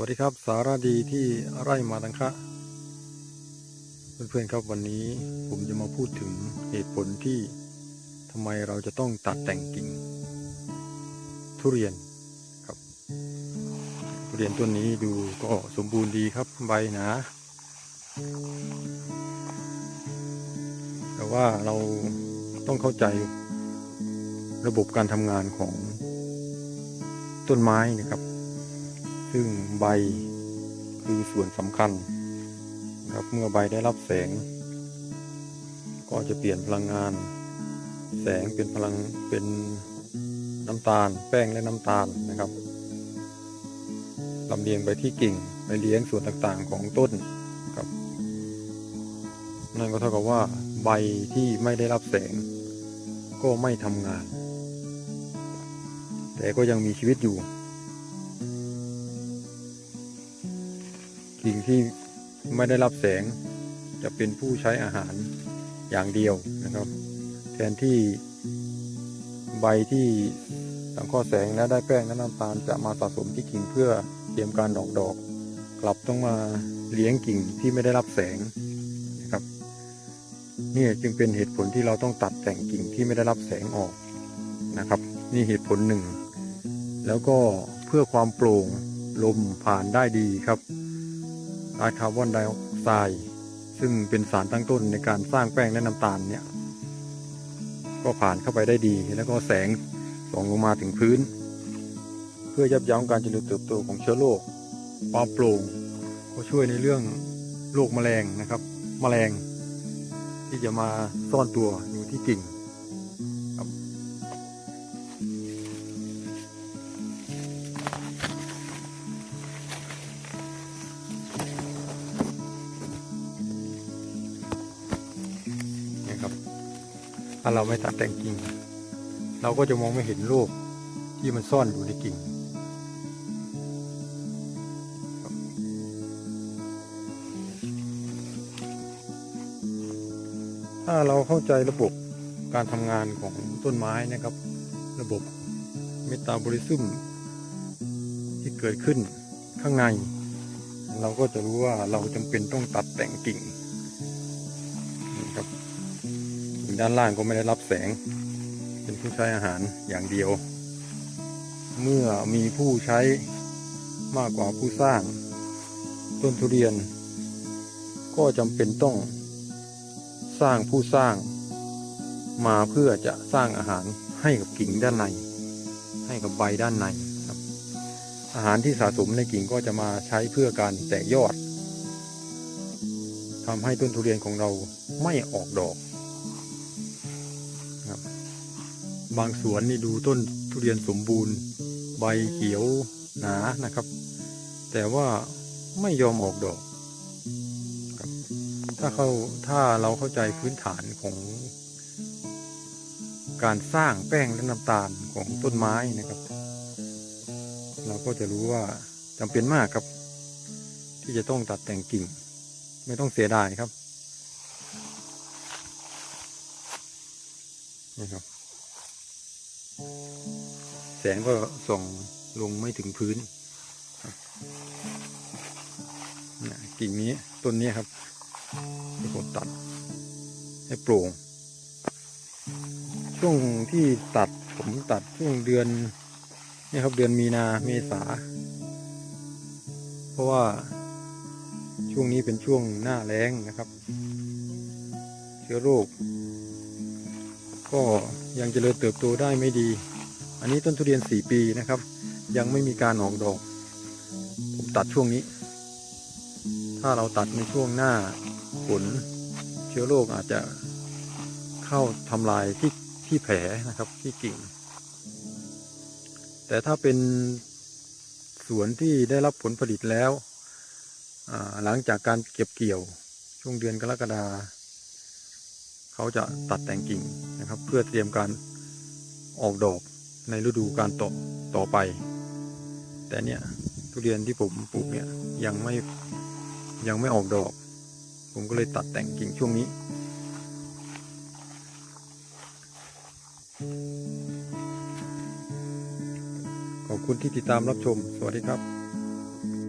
วัสดีครับสาระดีที่ไร่มาตังคะ เพื่อนๆครับวันนี้ผมจะมาพูดถึงเหตุผลที่ทำไมเราจะต้องตัดแต่งกิ่ง ทุเรียนครับ ทุเรียนต้นนี้ดูก็สมบูรณ์ดีครับใบหนา แต่ว่าเราต้องเข้าใจระบบการทำงานของต้นไม้นะครับ ซึ่งใบคือส่วนสำคัญนะครับเมื่อใบได้รับแสง ก็จะเปลี่ยนพลังงาน แสงเป็นพลังเป็นน้ำตาล แป้งและน้ำตาลนะครับลำเลียงไปที่กิ่งไปเลี้ยงส่วนต่างๆของต้นครับ นั่นก็เท่ากับว่า ใบที่ไม่ได้รับแสง ก็ไม่ทำงาน แต่ก็ยังมีชีวิตอยู่ กิ่งที่ไม่ได้รับแสงจะเป็นผู้ใช้อาหารอย่างเดียวนะครับ แทนที่ใบที่สังเคราะห์แสงและได้แป้งและน้ำตาลจะมาสะสมที่กิ่งเพื่อเตรียมการดอกดอก กลับต้องมาเลี้ยงกิ่งที่ไม่ได้รับแสงนะครับนี่จึงเป็นเหตุผลที่เราต้องตัดแต่งกิ่งที่ไม่ได้รับแสงออกนะครับ นี่เหตุผลหนึ่ง แล้วก็เพื่อความโปร่งลมผ่านได้ดีครับ ก๊าซคาร์บอนไดออกไซด์ซึ่งเป็นสารตั้งต้นในการสร้างแป้งและน้ำตาลเนี่ยก็ผ่านเข้าไปได้ดีแล้วก็แสงส่องลงมาถึงพื้น เพื่อยับยั้งการเจริญเติบโตของเชื้อโรคความโปร่งก็ช่วยในเรื่องโรคแมลงนะครับ แมลงที่จะมาซ่อนตัวอยู่ที่กิ่ง ถ้าเราไม่ตัดแต่งกิ่ง เราก็จะมองไม่เห็นโรคที่มันซ่อนอยู่ในกิ่ง ถ้าเราเข้าใจระบบการทำงานของต้นไม้นะครับ ระบบเมตาบอลิซึมที่เกิดขึ้นข้างใน เราก็จะรู้ว่าเราจำเป็นต้องตัดแต่งกิ่งนะครับ ด้านล่างก็ไม่ได้รับแสง เป็นผู้ใช้อาหารอย่างเดียว เมื่อมีผู้ใช้มากกว่าผู้สร้าง ต้นทุเรียน ก็จำเป็นต้องสร้างผู้สร้าง มาเพื่อจะสร้างอาหารให้กับกิ่งด้านใน ให้กับใบด้านในครับ อาหารที่สะสมในกิ่งก็จะมาใช้เพื่อการแตกยอดทำให้ต้นทุเรียนของเราไม่ออกดอก บางสวนนี่ดูต้นทุเรียนสมบูรณ์ ใบเขียวหนานะครับ แต่ว่าไม่ยอมออกดอกครับถ้าเขาถ้าเราเข้าใจพื้นฐานของการสร้างแป้งและน้ำตาลของต้นไม้นะครับ เราก็จะรู้ว่าจำเป็นมากครับ ที่จะต้องตัดแต่งกิ่ง ไม่ต้องเสียดายครับนี่ครับ แสงก็ส่องลงไม่ถึงพื้นกิ่งนี้ต้นนี้ครับที่ผมตัดให้โปร่ง ช่วงที่ตัดผมตัดช่วงเดือนนี่ครับเดือนมีนาเมษา เพราะว่าช่วงนี้เป็นช่วงหน้าแล้งนะครับ เชื้อโรค ก็ยังเจริญเติบโตได้ไม่ดี อันนี้ต้นทุเรียนสี่ปีนะครับ ยังไม่มีการออกดอก ผมตัดช่วงนี้ ถ้าเราตัดในช่วงหน้าฝนเชื้อโรคอาจจะเข้าทำลายที่ที่แผลนะครับที่กิ่ง แต่ถ้าเป็นสวนที่ได้รับผลผลิตแล้ว หลังจากการเก็บเกี่ยวช่วงเดือนกรกฎาเขาจะตัดแต่งกิ่ง นะครับ เพื่อเตรียมการออกดอกในฤดูการต่อต่อไป แต่เนี่ยทุเรียนที่ผมปลูกเนี่ยยังไม่ยังไม่ออกดอก ผมก็เลยตัดแต่งกิ่งช่วงนี้ ขอบคุณที่ติดตามรับชม สวัสดีครับ